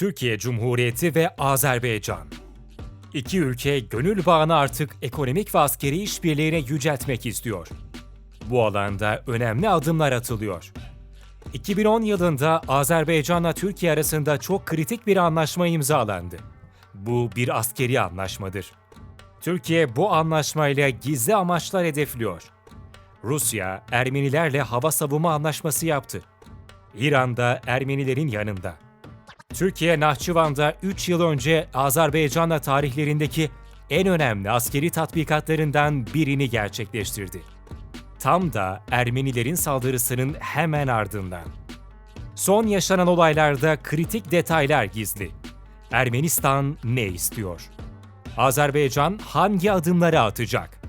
Türkiye Cumhuriyeti ve Azerbaycan. İki ülke gönül bağını artık ekonomik ve askeri işbirliğine yüceltmek istiyor. Bu alanda önemli adımlar atılıyor. 2010 yılında Azerbaycan'la Türkiye arasında çok kritik bir anlaşma imzalandı. Bu bir askeri anlaşmadır. Türkiye bu anlaşmayla gizli amaçlar hedefliyor. Rusya, Ermenilerle hava savunma anlaşması yaptı. İran da Ermenilerin yanında. Türkiye Nahçıvan'da 3 yıl önce Azerbaycan'la tarihlerindeki en önemli askeri tatbikatlarından birini gerçekleştirdi. Tam da Ermenilerin saldırısının hemen ardından. Son yaşanan olaylarda kritik detaylar gizli. Ermenistan ne istiyor? Azerbaycan hangi adımları atacak?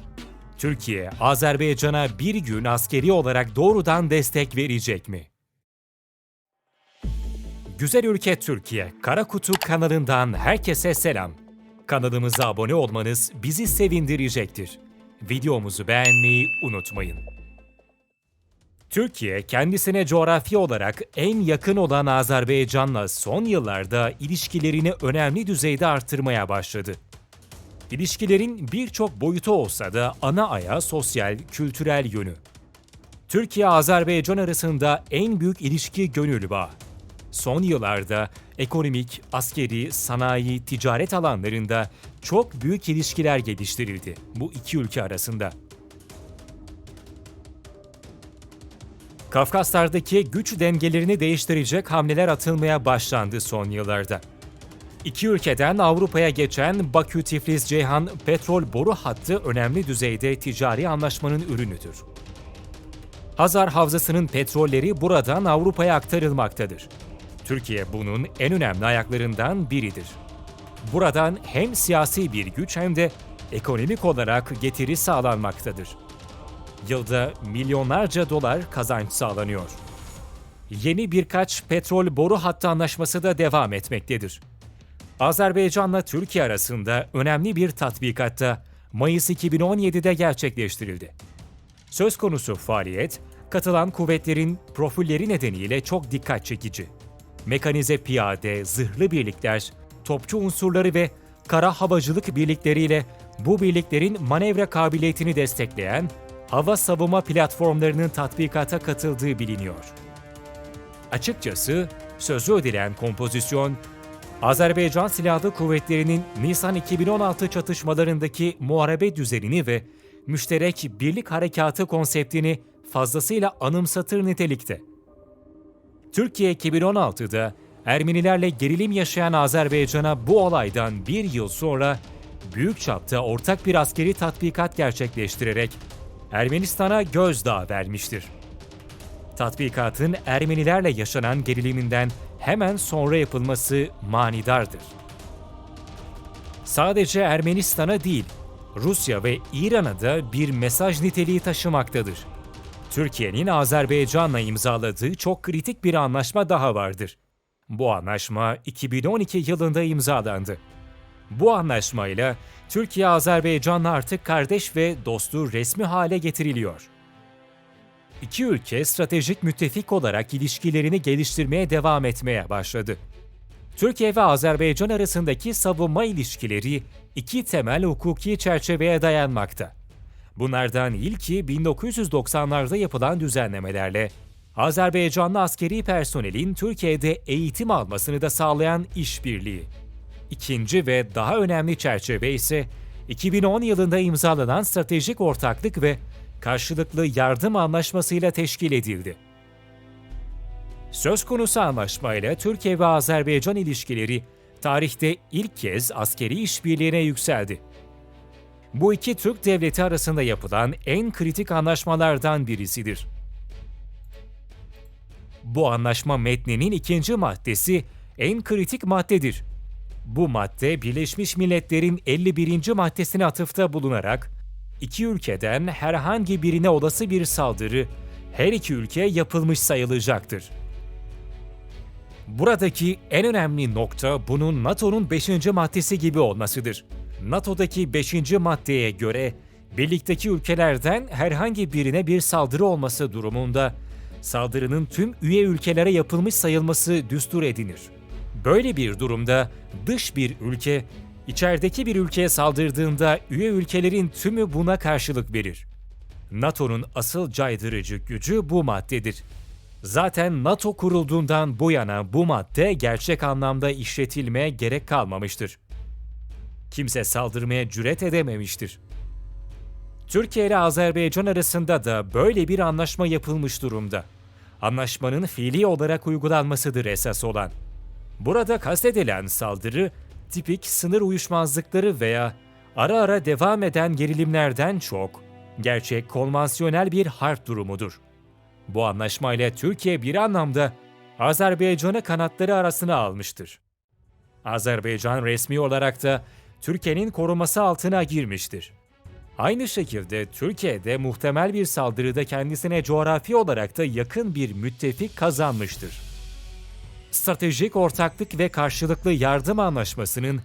Türkiye, Azerbaycan'a bir gün askeri olarak doğrudan destek verecek mi? Güzel Ülke Türkiye Kara Kutu kanalından herkese selam. Kanalımıza abone olmanız bizi sevindirecektir. Videomuzu beğenmeyi unutmayın. Türkiye kendisine coğrafi olarak en yakın olan Azerbaycan'la son yıllarda ilişkilerini önemli düzeyde artırmaya başladı. İlişkilerin birçok boyutu olsa da ana ayağı sosyal, kültürel yönü. Türkiye-Azerbaycan arasında en büyük ilişki gönül bağı. Son yıllarda ekonomik, askeri, sanayi, ticaret alanlarında çok büyük ilişkiler geliştirildi bu iki ülke arasında. Kafkaslardaki güç dengelerini değiştirecek hamleler atılmaya başlandı son yıllarda. İki ülkeden Avrupa'ya geçen Bakü-Tiflis-Ceyhan petrol boru hattı önemli düzeyde ticari anlaşmanın ürünüdür. Hazar Havzası'nın petrolleri buradan Avrupa'ya aktarılmaktadır. Türkiye bunun en önemli ayaklarından biridir. Buradan hem siyasi bir güç hem de ekonomik olarak getiri sağlanmaktadır. Yılda milyonlarca dolar kazanç sağlanıyor. Yeni birkaç petrol boru hattı anlaşması da devam etmektedir. Azerbaycan'la Türkiye arasında önemli bir tatbikatta Mayıs 2017'de gerçekleştirildi. Söz konusu faaliyet, katılan kuvvetlerin profilleri nedeniyle çok dikkat çekici. Mekanize piyade, zırhlı birlikler, topçu unsurları ve kara havacılık birlikleriyle bu birliklerin manevra kabiliyetini destekleyen hava savunma platformlarının tatbikata katıldığı biliniyor. Açıkçası sözü ödenen kompozisyon, Azerbaycan Silahlı Kuvvetleri'nin Nisan 2016 çatışmalarındaki muharebe düzenini ve müşterek birlik harekatı konseptini fazlasıyla anımsatır nitelikte. Türkiye 2016'da Ermenilerle gerilim yaşayan Azerbaycan'a bu olaydan bir yıl sonra büyük çapta ortak bir askeri tatbikat gerçekleştirerek Ermenistan'a gözdağı vermiştir. Tatbikatın Ermenilerle yaşanan geriliminden hemen sonra yapılması manidardır. Sadece Ermenistan'a değil, Rusya ve İran'a da bir mesaj niteliği taşımaktadır. Türkiye'nin Azerbaycan'la imzaladığı çok kritik bir anlaşma daha vardır. Bu anlaşma 2012 yılında imzalandı. Bu anlaşmayla Türkiye Azerbaycan'la artık kardeş ve dostu resmi hale getiriliyor. İki ülke stratejik müttefik olarak ilişkilerini geliştirmeye devam etmeye başladı. Türkiye ve Azerbaycan arasındaki savunma ilişkileri iki temel hukuki çerçeveye dayanmakta. Bunlardan ilki 1990'larda yapılan düzenlemelerle Azerbaycanlı askeri personelin Türkiye'de eğitim almasını da sağlayan işbirliği. İkinci ve daha önemli çerçeve ise 2010 yılında imzalanan stratejik ortaklık ve karşılıklı yardım anlaşmasıyla teşkil edildi. Söz konusu anlaşmayla Türkiye ve Azerbaycan ilişkileri tarihte ilk kez askeri işbirliğine yükseldi. Bu iki Türk devleti arasında yapılan en kritik anlaşmalardan birisidir. Bu anlaşma metninin ikinci maddesi en kritik maddedir. Bu madde Birleşmiş Milletler'in 51. maddesine atıfta bulunarak iki ülkeden herhangi birine olası bir saldırı her iki ülkeye yapılmış sayılacaktır. Buradaki en önemli nokta bunun NATO'nun 5. maddesi gibi olmasıdır. NATO'daki 5. maddeye göre birlikteki ülkelerden herhangi birine bir saldırı olması durumunda saldırının tüm üye ülkelere yapılmış sayılması düstur edinir. Böyle bir durumda dış bir ülke içerideki bir ülkeye saldırdığında üye ülkelerin tümü buna karşılık verir. NATO'nun asıl caydırıcı gücü bu maddedir. Zaten NATO kurulduğundan bu yana bu madde gerçek anlamda işletilmeye gerek kalmamıştır. Kimse saldırmaya cüret edememiştir. Türkiye ile Azerbaycan arasında da böyle bir anlaşma yapılmış durumda. Anlaşmanın fiili olarak uygulanmasıdır esas olan. Burada kastedilen saldırı tipik sınır uyuşmazlıkları veya ara ara devam eden gerilimlerden çok gerçek konvansiyonel bir harp durumudur. Bu anlaşmayla Türkiye bir anlamda Azerbaycan'ı kanatları arasına almıştır. Azerbaycan resmi olarak da Türkiye'nin koruması altına girmiştir. Aynı şekilde Türkiye'de muhtemel bir saldırıda kendisine coğrafi olarak da yakın bir müttefik kazanmıştır. Stratejik Ortaklık ve Karşılıklı Yardım Anlaşması'nın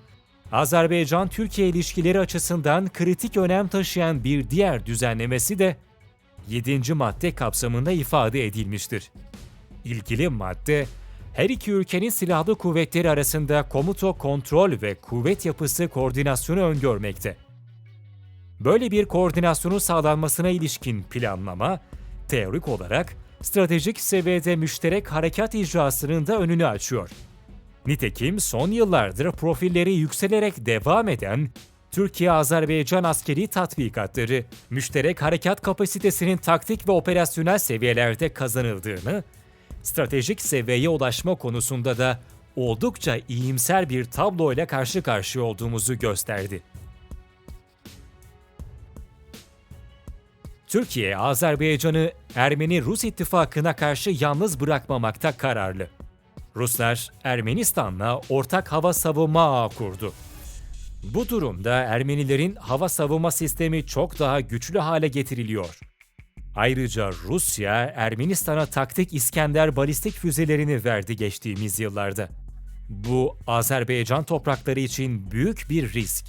Azerbaycan-Türkiye ilişkileri açısından kritik önem taşıyan bir diğer düzenlemesi de 7. madde kapsamında ifade edilmiştir. İlgili madde, her iki ülkenin silahlı kuvvetleri arasında komuto kontrol ve kuvvet yapısı koordinasyonu öngörmekte. Böyle bir koordinasyonun sağlanmasına ilişkin planlama, teorik olarak stratejik seviyede müşterek harekat icrasının da önünü açıyor. Nitekim son yıllardır profilleri yükselerek devam eden Türkiye-Azerbaycan askeri tatbikatları, müşterek harekat kapasitesinin taktik ve operasyonel seviyelerde kazanıldığını, stratejik seviyeye ulaşma konusunda da oldukça iyimser bir tabloyla karşı karşıya olduğumuzu gösterdi. Türkiye, Azerbaycan'ı Ermeni-Rus ittifakına karşı yalnız bırakmamakta kararlı. Ruslar Ermenistan'la ortak hava savunma ağı kurdu. Bu durumda Ermenilerin hava savunma sistemi çok daha güçlü hale getiriliyor. Ayrıca Rusya, Ermenistan'a taktik İskender balistik füzelerini verdi geçtiğimiz yıllarda. Bu Azerbaycan toprakları için büyük bir risk.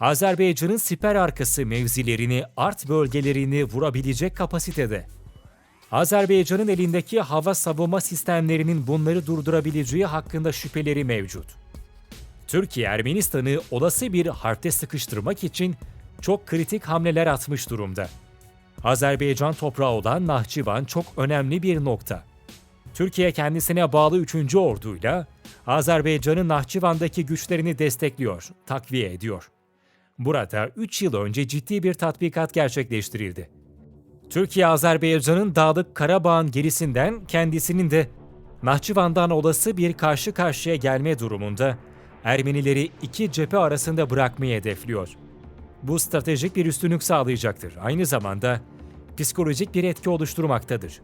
Azerbaycan'ın siper arkası mevzilerini, art bölgelerini vurabilecek kapasitede. Azerbaycan'ın elindeki hava savunma sistemlerinin bunları durdurabileceği hakkında şüpheleri mevcut. Türkiye Ermenistan'ı olası bir harpte sıkıştırmak için çok kritik hamleler atmış durumda. Azerbaycan toprağı olan Nahçıvan çok önemli bir nokta. Türkiye kendisine bağlı 3. orduyla Azerbaycan'ın Nahçıvan'daki güçlerini destekliyor, takviye ediyor. Burada 3 yıl önce ciddi bir tatbikat gerçekleştirildi. Türkiye Azerbaycan'ın Dağlık Karabağ'ın gerisinden kendisinin de Nahçıvan'dan olası bir karşı karşıya gelme durumunda Ermenileri iki cephe arasında bırakmayı hedefliyor. Bu stratejik bir üstünlük sağlayacaktır. Aynı zamanda psikolojik bir etki oluşturmaktadır.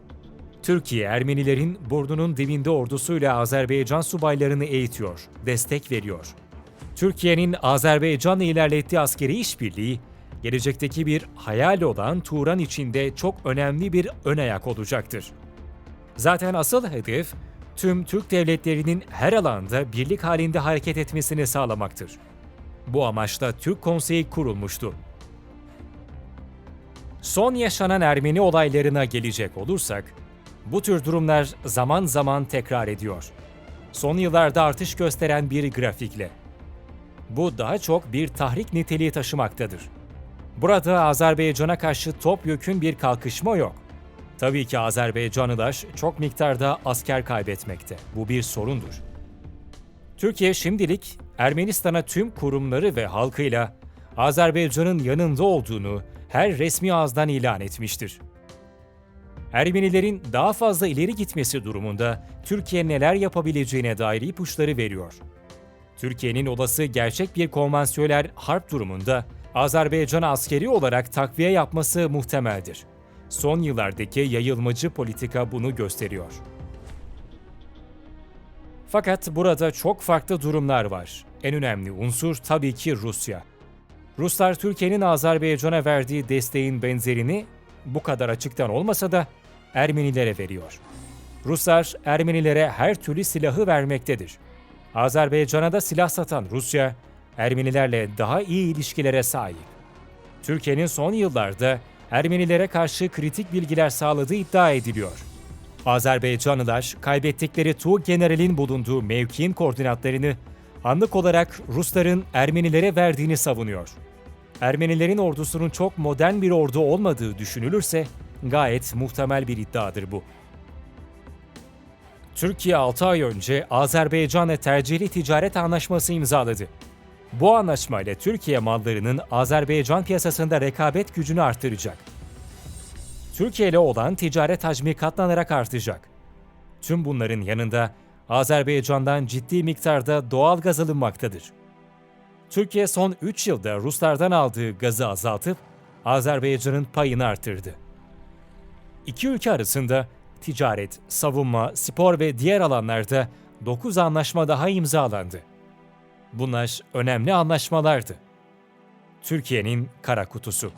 Türkiye, Ermenilerin burnunun dibinde ordusuyla Azerbaycan subaylarını eğitiyor, destek veriyor. Türkiye'nin Azerbaycan'la ilerlettiği askeri işbirliği, gelecekteki bir hayal olan Turan içinde çok önemli bir ön ayak olacaktır. Zaten asıl hedef, tüm Türk devletlerinin her alanda birlik halinde hareket etmesini sağlamaktır. Bu amaçla Türk Konseyi kurulmuştu. Son yaşanan Ermeni olaylarına gelecek olursak, bu tür durumlar zaman zaman tekrar ediyor. Son yıllarda artış gösteren bir grafikle. Bu daha çok bir tahrik niteliği taşımaktadır. Burada Azerbaycan'a karşı topyekün bir kalkışma yok. Tabii ki Azerbaycanlılar çok miktarda asker kaybetmekte. Bu bir sorundur. Türkiye şimdilik Ermenistan'a tüm kurumları ve halkıyla Azerbaycan'ın yanında olduğunu her resmi ağızdan ilan etmiştir. Ermenilerin daha fazla ileri gitmesi durumunda Türkiye neler yapabileceğine dair ipuçları veriyor. Türkiye'nin olası gerçek bir konvansiyonel harp durumunda Azerbaycan'a askeri olarak takviye yapması muhtemeldir. Son yıllardaki yayılmacı politika bunu gösteriyor. Fakat burada çok farklı durumlar var. En önemli unsur tabii ki Rusya. Ruslar Türkiye'nin Azerbaycan'a verdiği desteğin benzerini bu kadar açıktan olmasa da Ermenilere veriyor. Ruslar Ermenilere her türlü silahı vermektedir. Azerbaycan'a da silah satan Rusya, Ermenilerle daha iyi ilişkilere sahip. Türkiye'nin son yıllarda Ermenilere karşı kritik bilgiler sağladığı iddia ediliyor. Azerbaycanlılar kaybettikleri Tuğ General'in bulunduğu mevkiin koordinatlarını anlık olarak Rusların Ermenilere verdiğini savunuyor. Ermenilerin ordusunun çok modern bir ordu olmadığı düşünülürse gayet muhtemel bir iddiadır bu. Türkiye 6 ay önce Azerbaycan'la tercihli ticaret anlaşması imzaladı. Bu anlaşmayla Türkiye mallarının Azerbaycan piyasasında rekabet gücünü artıracak. Türkiye ile olan ticaret hacmi katlanarak artacak. Tüm bunların yanında Azerbaycan'dan ciddi miktarda doğal gaz alınmaktadır. Türkiye son 3 yılda Ruslardan aldığı gazı azaltıp Azerbaycan'ın payını artırdı. İki ülke arasında ticaret, savunma, spor ve diğer alanlarda 9 anlaşma daha imzalandı. Bunlar önemli anlaşmalardı. Türkiye'nin kara kutusu.